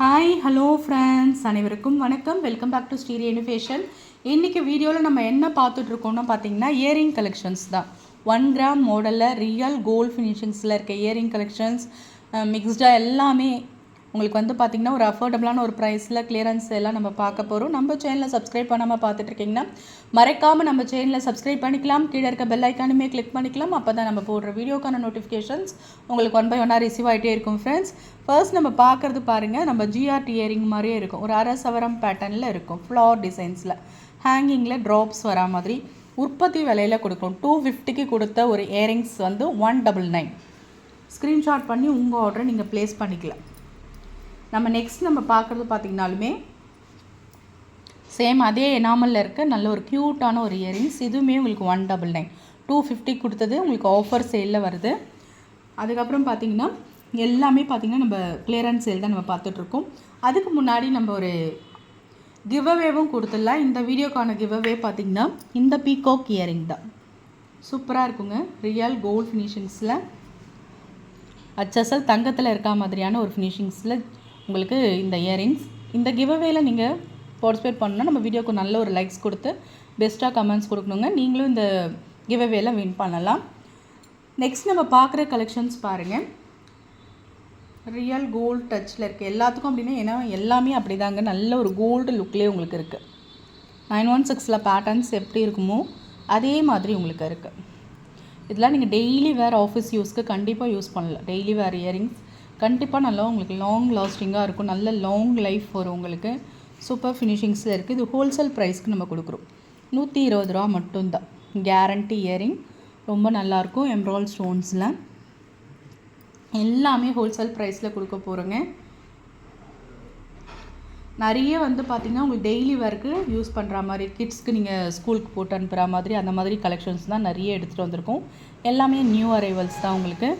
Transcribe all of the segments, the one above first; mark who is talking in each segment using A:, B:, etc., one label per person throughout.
A: Hi hello friends அனைவருக்கும் வணக்கம். Welcome back to ஸ்டீரி இனிஃபேஷன் இன்றைக்கி வீடியோவில் நம்ம என்ன பார்த்துட்ருக்கோம்னு பார்த்தீங்கன்னா இயரிங் கலெக்ஷன்ஸ் தான். ஒன் கிராம் மாடலில் ரியல் கோல்ட் ஃபினிஷிங்ஸில் இருக்க இயரிங் கலெக்ஷன்ஸ் மிக்ஸ்டாக எல்லாமே உங்களுக்கு வந்து பார்த்திங்கன்னா ஒரு அஃபோர்டபுளான ஒரு ப்ரைஸில் கிளியரன்ஸ் எல்லாம் நம்ம பார்க்க போகிறோம் நம்ம சேனலில் சப்ஸ்கிரைப் பண்ணாமல் பார்த்துட்ருக்கீங்கன்னா மறக்காமல் நம்ம சேனலில் சப்ஸ்கிரைப் பண்ணிக்கலாம். கீழே இருக்க பெல் ஐக்கானுமே கிளிக் பண்ணிக்கலாம். அப்போ தான் நம்ம போடுற வீடியோக்கான நோட்டிஃபிகேஷன்ஸ் உங்களுக்கு ஒன் பை ஒன்னாக ரிசீவ் ஆகிட்டே இருக்கும் ஃப்ரெண்ட்ஸ் ஃபர்ஸ்ட் நம்ம பார்க்குறது பாருங்கள் நம்ம ஜிஆர் இயரிங் மாதிரியே இருக்கும். ஒரு அரசவரம் பேட்டர்னில் இருக்கும். ஃப்ளார் டிசைன்ஸில் ஹேங்கிங்கில் ட்ராப்ஸ் வரா மாதிரி உற்பத்தி விலையில் கொடுக்கும் டூ ஃபிஃப்டிக்கு கொடுத்த ஒரு இயரிங்ஸ் வந்து ஒன் டபுள் நைன் ஸ்க்ரீன்ஷாட் பண்ணி உங்கள் ஆர்டரை நீங்கள் ப்ளேஸ் பண்ணிக்கலாம். நம்ம நெக்ஸ்ட் நம்ம பார்க்குறது பார்த்திங்கனாலுமே சேம் அதே எனாமலில் இருக்க நல்ல ஒரு க்யூட்டான ஒரு இயரிங்ஸ் இதுவுமே உங்களுக்கு one double nine two fifty கொடுத்தது உங்களுக்கு ஆஃபர் சேலில் வருது. அதுக்கப்புறம் பார்த்திங்கன்னா எல்லாமே பார்த்திங்கன்னா நம்ம கிளியரன்ஸ் சேல் தான் நம்ம பார்த்துட்ருக்கோம். அதுக்கு முன்னாடி நம்ம ஒரு கிவ்அவேவும் கொடுத்துடலாம். இந்த வீடியோக்கான கிவ்அவே பார்த்திங்கன்னா இந்த பீகாக் இயரிங் தான். சூப்பராக இருக்குங்க. ரியல் கோல்ட் ஃபினிஷிங்ஸில் அச்சசல் தங்கத்தில் இருக்கா மாதிரியான ஒரு ஃபினிஷிங்ஸில் உங்களுக்கு இந்த இயரிங்ஸ் இந்த கிவ்அவேல நீங்கள் பார்ட்டிசிபேட் பண்ணணுன்னா நம்ம வீடியோக்கு நல்ல ஒரு லைக்ஸ் கொடுத்து பெஸ்ட்டாக கமெண்ட்ஸ் கொடுக்கணுங்க. நீங்களும் இந்த கிவ்அவேல வின் பண்ணலாம். நெக்ஸ்ட் நம்ம பார்க்குற கலெக்ஷன்ஸ் பாருங்கள் ரியல் கோல்டு டச்சில் இருக்குது எல்லாத்துக்கும் அப்படின்னா ஏன்னா எல்லாமே அப்படி தாங்க நல்ல ஒரு கோல்டு லுக்லேயே உங்களுக்கு இருக்குது நைன் ஒன் சிக்ஸில் பேட்டர்ன்ஸ் எப்படி இருக்குமோ அதே மாதிரி உங்களுக்கு இருக்குது இதெல்லாம் நீங்கள் டெய்லி வேர் ஆஃபீஸ் யூஸ்க்கு கண்டிப்பாக யூஸ் பண்ணலாம். டெய்லி வேர் இயரிங்ஸ் கண்டிப்பாக நல்லா உங்களுக்கு லாங் லாஸ்டிங்காக இருக்கும். நல்ல லாங் லைஃப் வரும் உங்களுக்கு. சூப்பர் ஃபினிஷிங்ஸில் இருக்குது இது ஹோல்சேல் ப்ரைஸ்க்கு நம்ம கொடுக்குறோம். நூற்றி இருபது ரூபா மட்டும்தான். கேரண்டி இயரிங் ரொம்ப நல்லாயிருக்கும் எம்ப்ராய்ட் ஸ்டோன்ஸில் எல்லாமே ஹோல்சேல் ப்ரைஸில் கொடுக்க போகிறோங்க நிறைய வந்து பார்த்திங்கன்னா உங்களுக்கு டெய்லி ஒர்க்கு யூஸ் பண்ணுற மாதிரி கிட்ஸ்க்கு நீங்கள் ஸ்கூலுக்கு போட்டு அனுப்புகிற மாதிரி அந்த மாதிரி கலெக்ஷன்ஸ் தான் நிறைய எடுத்துகிட்டு வந்திருக்கோம். எல்லாமே நியூ அரைவல்ஸ் தான் உங்களுக்கு.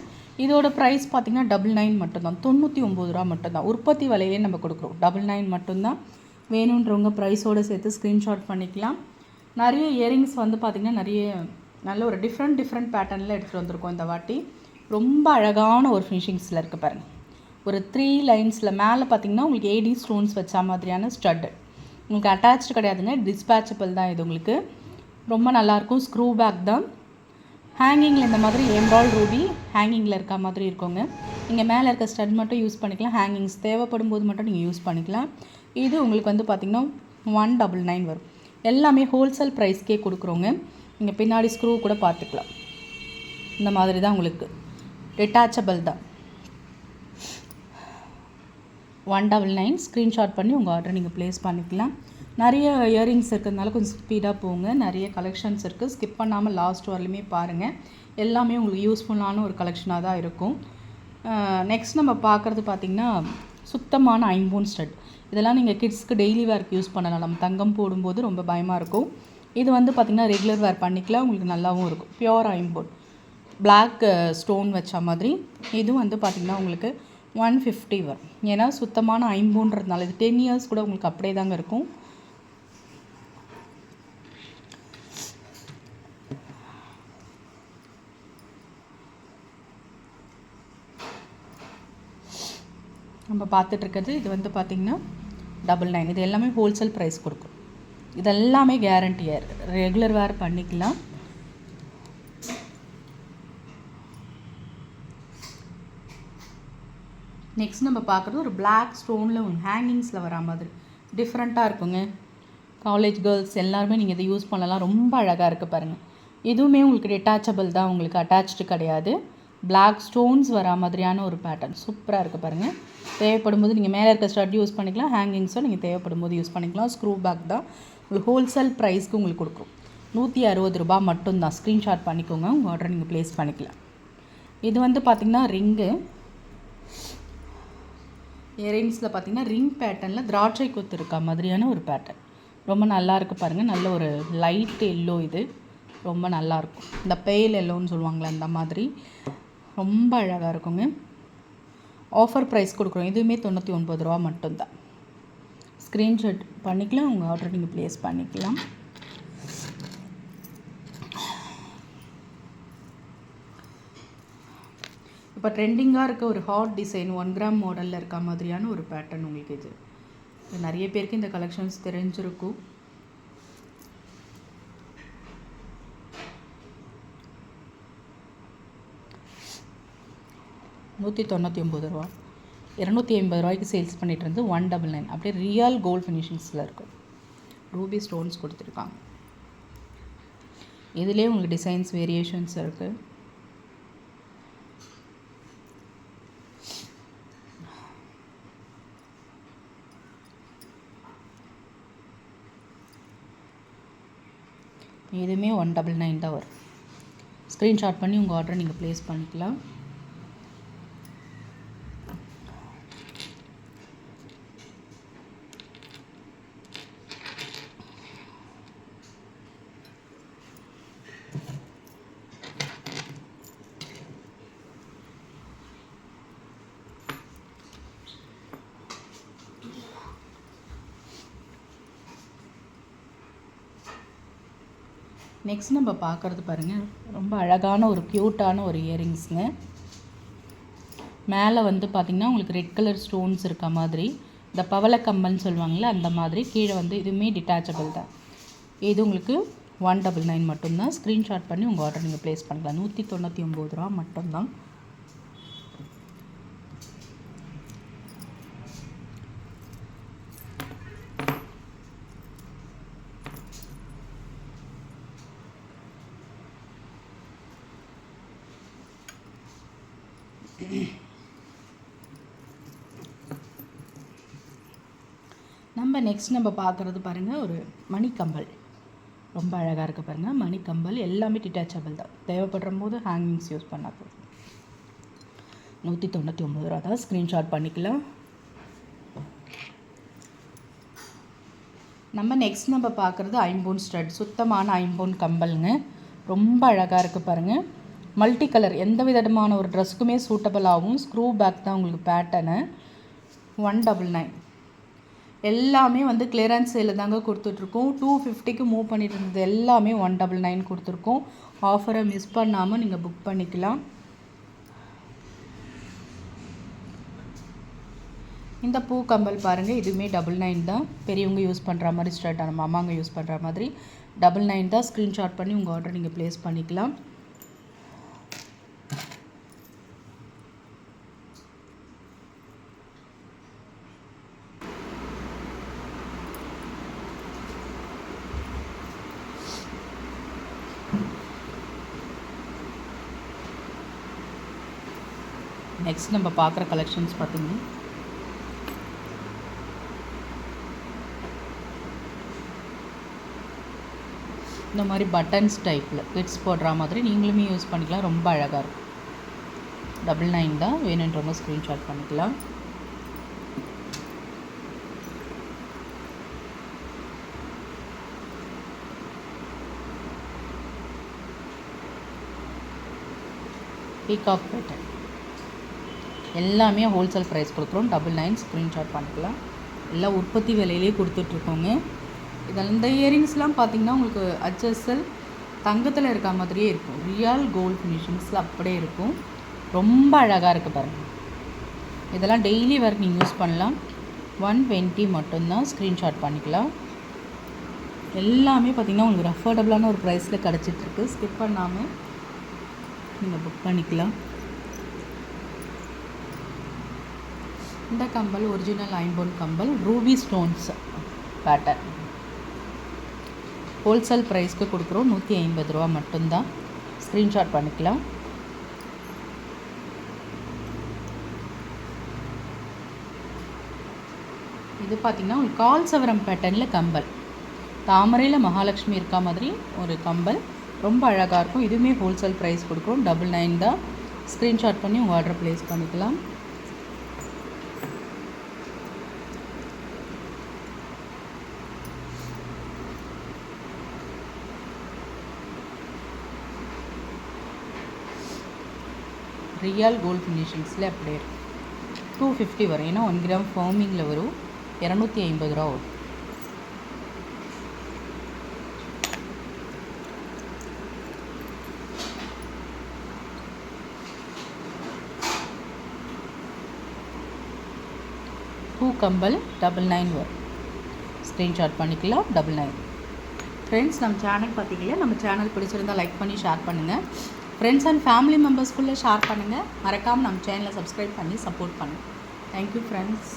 A: இதோட ப்ரைஸ் பார்த்திங்கன்னா டபுள் நைன் மட்டும்தான். தொண்ணூற்றி ஒம்பது ரூபா மட்டும்தான். உற்பத்தி விலையிலே நம்ம கொடுக்குறோம். டபுள் நைன் மட்டும்தான். வேணுன்றவங்க ப்ரைஸோடு சேர்த்து ஸ்க்ரீன்ஷாட் பண்ணிக்கலாம். நிறைய இயரிங்ஸ் வந்து பார்த்திங்கன்னா நிறைய நல்ல ஒரு டிஃப்ரெண்ட் டிஃப்ரெண்ட் பேட்டர்னில் எடுத்துகிட்டு வந்திருக்கோம் இந்த வாட்டி. ரொம்ப அழகான ஒரு ஃபினிஷிங்ஸில் இருக்குது பாருங்கள் ஒரு த்ரீ லைன்ஸில் மேலே பார்த்தீங்கன்னா உங்களுக்கு ஏடி ஸ்டோன்ஸ் வச்ச மாதிரியான ஸ்டட்டு உங்களுக்கு அட்டாச்சு கிடையாதுங்க. டிஸ்பேச்சபிள் தான் இது உங்களுக்கு. ரொம்ப நல்லாயிருக்கும் ஸ்க்ரூ பேக் தான். ஹேங்கிங்கில் இந்த மாதிரி எம்பால் ரூபி ஹேங்கிங்கில் இருக்க மாதிரி இருக்கோங்க. நீங்கள் மேலே இருக்க ஸ்டட் மட்டும் யூஸ் பண்ணிக்கலாம். ஹேங்கிங்ஸ் தேவைப்படும் போது மட்டும் நீங்கள் யூஸ் பண்ணிக்கலாம். இது உங்களுக்கு வந்து பார்த்திங்கன்னா ஒன் டபுள் நைன் வரும். எல்லாமே ஹோல்சேல் ப்ரைஸ்க்கே கொடுக்குறோங்க. நீங்கள் பின்னாடி ஸ்க்ரூ கூட பார்த்துக்கலாம். இந்த மாதிரி தான் உங்களுக்கு டிட்டாச்சபிள் தான். ஒன் டபுள் நைன் ஸ்க்ரீன்ஷாட் பண்ணி உங்கள் ஆர்டர் நீங்கள் ப்ளேஸ் பண்ணிக்கலாம். நிறைய இயரிங்ஸ் இருக்கிறதுனால கொஞ்சம் ஸ்பீடாக போங்க. நிறைய கலெக்ஷன்ஸ் இருக்குது ஸ்கிப் பண்ணாமல் லாஸ்ட் வரலையுமே பாருங்கள் எல்லாமே உங்களுக்கு யூஸ்ஃபுல்லான ஒரு கலெக்ஷனாக தான் இருக்கும். நெக்ஸ்ட் நம்ம பார்க்குறது பார்த்திங்கன்னா சுத்தமான ஐம்போன் ஸ்டட் இதெல்லாம் நீங்கள் கிட்ஸ்க்கு டெய்லி வேர்க்கு யூஸ் பண்ணலாம். நம்ம தங்கம் போடும்போது ரொம்ப பயமாக இருக்கும். இது வந்து பார்த்திங்கன்னா ரெகுலர் வேர் பண்ணிக்கலாம் உங்களுக்கு நல்லாவும் இருக்கும். பியோர் ஐம்போன். பிளாக் ஸ்டோன் வச்ச மாதிரி. இதுவும் வந்து பார்த்திங்கன்னா உங்களுக்கு ஒன் ஃபிஃப்டி வரும். ஏன்னா சுத்தமான ஐம்போன்றதுனால இது டென் இயர்ஸ் கூட உங்களுக்கு அப்படியே தாங்க இருக்கும். நம்ம பார்த்துட்ருக்கிறது இது வந்து பார்த்திங்கன்னா டபுள் நைன் இது எல்லாமே ஹோல்சேல் ப்ரைஸ் கொடுக்கும். இதெல்லாமே கேரண்டியர் ரெகுலர் வேர் பண்ணிக்கலாம். நெக்ஸ்ட் நம்ம பார்க்குறது ஒரு பிளாக் ஸ்டோனில் ஒன்று ஹேங்கிங்ஸில் வரா மாதிரி. டிஃப்ரெண்ட்டாக இருக்குங்க. காலேஜ் கேர்ள்ஸ் எல்லாருமே நீங்கள் இதை யூஸ் பண்ணலாம். ரொம்ப அழகாக இருக்குது பாருங்கள் எதுவுமே உங்களுக்கு டிட்டாச்சபிள் தான். உங்களுக்கு அட்டாச்சு கிடையாது. பிளாக் ஸ்டோன்ஸ் வரா மாதிரியான ஒரு பேட்டர்ன் சூப்பராக இருக்குது பாருங்கள் தேவைப்படும் போது நீங்கள் மேலே இருக்க ஸ்டட் யூஸ் பண்ணிக்கலாம். ஹேங்கிங்ஸும் நீங்கள் தேவைப்படும் போது யூஸ் பண்ணிக்கலாம். ஸ்க்ரூ பேக் தான் உங்களுக்கு ஹோல்சேல் ப்ரைஸ்க்கு உங்களுக்கு கொடுக்கும். நூற்றி அறுபது ரூபா மட்டும்தான். ஸ்க்ரீன்ஷாட் பண்ணிக்கோங்க. உங்கள் ஆர்டர் நீங்கள் ப்ளேஸ் பண்ணிக்கலாம். இது வந்து பார்த்திங்கன்னா ரிங்கு இயரிங்ஸில் பார்த்தீங்கன்னா ரிங் பேட்டர்னில் திராட்சை கொத்து இருக்கா மாதிரியான ஒரு பேட்டர்ன் ரொம்ப நல்லா இருக்குது பாருங்கள் நல்ல ஒரு லைட் எல்லோ இது. ரொம்ப நல்லாயிருக்கும் இந்த பெயில் எல்லோன்னு சொல்லுவாங்களே அந்த மாதிரி. ரொம்ப அழகாக இருக்குங்க. ஆஃபர் ப்ரைஸ் கொடுக்குறோம். இதுவுமே தொண்ணூற்றி ஒன்பது ரூபா மட்டும்தான். ஸ்க்ரீன்ஷாட் பண்ணிக்கலாம். உங்கள் ஆர்டர் நீங்கள் ப்ளேஸ் பண்ணிக்கலாம். இப்போ ட்ரெண்டிங்காக இருக்க ஒரு ஹாட் டிசைன் ஒன் கிராம் மாடலில் இருக்க மாதிரியான ஒரு பேட்டர்ன் உங்களுக்கு இது. இது நிறைய பேருக்கு இந்த கலெக்ஷன்ஸ் தெரிஞ்சிருக்கும். நூற்றி தொண்ணூற்றி ஒம்பது ரூபா. இரநூத்தி ஐம்பது ரூபாய்க்கு சேல்ஸ் பண்ணிட்டு இருந்து ஒன் டபுள் நைன் அப்படியே ரியல் கோல்ட் ஃபினிஷிங்ஸில் இருக்கும் ரூபி ஸ்டோன்ஸ் கொடுத்துருக்காங்க. இதுலேயே உங்களுக்கு டிசைன்ஸ் வேரியேஷன்ஸ் இருக்குது இதுவுமே ஒன் டபுள் நைன் தான் வரும். ஸ்க்ரீன்ஷாட் பண்ணி உங்கள் ஆர்டரை நீங்கள் ப்ளேஸ் பண்ணிக்கலாம். நெக்ஸ்ட் நம்ம பார்க்குறது பாருங்கள் ரொம்ப அழகான ஒரு க்யூட்டான ஒரு இயரிங்ஸுங்க மேலே வந்து பார்த்திங்கன்னா உங்களுக்கு ரெட் கலர் ஸ்டோன்ஸ் இருக்க மாதிரி இந்த பவளக்கம்மல்னு சொல்லுவாங்கள்ல அந்த மாதிரி கீழே வந்து இதுவுமே டிட்டாச்சபிள் தான். இது உங்களுக்கு ஒன் டபுள் நைன் மட்டும்தான். ஸ்க்ரீன்ஷாட் பண்ணி உங்கள் ஆர்டர் நீங்கள் ப்ளேஸ் பண்ணலாம். நூற்றி தொண்ணூற்றி ஒம்பது ரூபா மட்டும்தான். நம்ம நெக்ஸ்ட் நம்ம பார்க்குறது பாருங்கள் ஒரு மணிக்கம்பல். ரொம்ப அழகாக இருக்குது பாருங்கள் மணிக்கம்பல் எல்லாமே டிட்டாச்சபிள் தான். தேவைப்படுற போது ஹேங்கிங்ஸ் யூஸ் பண்ணால் போதும். நூற்றி தொண்ணூற்றி ஒம்பது ரூபா தான். ஸ்க்ரீன்ஷாட் பண்ணிக்கலாம். நம்ம நெக்ஸ்ட் நம்ம பார்க்குறது ஐம்பூன் ஸ்டட் சுத்தமான ஐம்பூன் கம்பலுங்க. ரொம்ப அழகாக இருக்குது பாருங்கள் மல்டி கலர் எந்த விதமான ஒரு ட்ரெஸ்ஸுக்குமே சூட்டபிள் ஆகும் ஸ்க்ரூ பேக் தான் உங்களுக்கு பேட்டர்னு ஒன் டபுள் நைன் எல்லாமே வந்து கிளியரன்ஸ் சேலில் தாங்க கொடுத்துட்ருக்கோம். டூ ஃபிஃப்டிக்கு மூவ் பண்ணிட்டு இருந்தது எல்லாமே ஒன் டபுள் நைன் கொடுத்துருக்கோம். ஆஃபரை மிஸ் பண்ணாமல் நீங்கள் புக் பண்ணிக்கலாம். இந்த பூ கம்பல் பாருங்கள் இதுவுமே டபுள் நைன் தான். பெரியவங்க யூஸ் பண்ணுற மாதிரி ஸ்டார்ட் ஆன அம்மாங்க யூஸ் பண்ணுற மாதிரி. டபுள் நைன் தான் ஸ்க்ரீன்ஷாட் பண்ணி உங்கள் ஆர்டர் நீங்கள் ப்ளேஸ் பண்ணிக்கலாம். நெக்ஸ்ட் நம்ம பார்க்குற கலெக்ஷன்ஸ் பார்த்தீங்கன்னா இந்த மாதிரி பட்டன்ஸ் டைப்பில் கிட்ஸ் போடுற மாதிரி நீங்களுமே யூஸ் பண்ணிக்கலாம் ரொம்ப அழகாக இருக்கும். டபுள் நைன் தான் வேணுன்றவங்க ஸ்க்ரீன்ஷாட் பண்ணிக்கலாம். பீகாக் பேட்டர்ன் எல்லாமே ஹோல்சேல் ப்ரைஸ் கொடுக்குறோம். டபுள் நைன் ஸ்க்ரீன்ஷாட் பண்ணிக்கலாம். எல்லாம் உற்பத்தி விலையிலே கொடுத்துட்ருக்கோங்க. இதில் இந்த இயரிங்ஸ்லாம் பார்த்தீங்கன்னா உங்களுக்கு அச்எஸ்எல் தங்கத்தில் இருக்க மாதிரியே இருக்கும். ரியல் கோல்ட் ஃபினிஷிங்ஸில் அப்படியே இருக்கும். ரொம்ப அழகாக இருக்குது பாருங்கள் இதெல்லாம் டெய்லி ஒர்க் நீங்கள் யூஸ் பண்ணலாம். ஒன் டுவெண்ட்டி மட்டும்தான் ஸ்க்ரீன்ஷாட் பண்ணிக்கலாம். எல்லாமே பார்த்திங்கன்னா உங்களுக்கு அஃபோர்டபுளான ஒரு ப்ரைஸில் கிடச்சிட்ருக்கு. ஸ்கிப் பண்ணாமல் நீங்கள் புக் பண்ணிக்கலாம். இந்த கம்பல் ஒரிஜினல் ஐம்பொன் கம்பல் ரூபி ஸ்டோன்ஸ் பேட்டர்ன் ஹோல்சேல் ப்ரைஸ்க்கு கொடுக்குறோம். நூற்றி ஐம்பது ரூபா மட்டும்தான். ஸ்க்ரீன்ஷாட் பண்ணிக்கலாம். இது பார்த்திங்கன்னா ஒரு கால் சவரம் பேட்டர்னில் கம்பல். தாமரையில் மகாலட்சுமி இருக்கா மாதிரி ஒரு கம்பல். ரொம்ப அழகாக இருக்கும். இதுவுமே ஹோல்சேல் ப்ரைஸ் கொடுக்குறோம். டபுள் நைன் தான். ஸ்க்ரீன்ஷாட் பண்ணி உங்கள் ஆர்டர் ப்ளேஸ் பண்ணிக்கலாம். రియల్ గోల్డ్ ஃபினிஷிங்ஸில் அப்படியே இருக்கும் டூ ஃபிஃப்டி வரும். ஏன்னா ஒன் கிராம் ஃபார்மிங்கில் வரும். இரநூத்தி ஐம்பது ரூபா வரும். டூ கம்பல் டபுள் நைன் வரும். ஸ்க்ரீன்ஷாட் பண்ணிக்கலாம். டபுள் நைன் ஃப்ரெண்ட்ஸ் நம்ம சேனல் பார்த்தீங்களா நம்ம சேனல் பிடிச்சிருந்தால் லைக் பண்ணி ஷேர் பண்ணுங்கள் ஃப்ரெண்ட்ஸ் அண்ட் ஃபேமிலி மெம்பர்ஸ்குள்ளே ஷேர் பண்ணுங்கள் மறக்காமல் நம்ம சேனலை சப்ஸ்கிரைப் பண்ணி சப்போர்ட் பண்ணுங்கள் தேங்க்யூ ஃப்ரெண்ட்ஸ்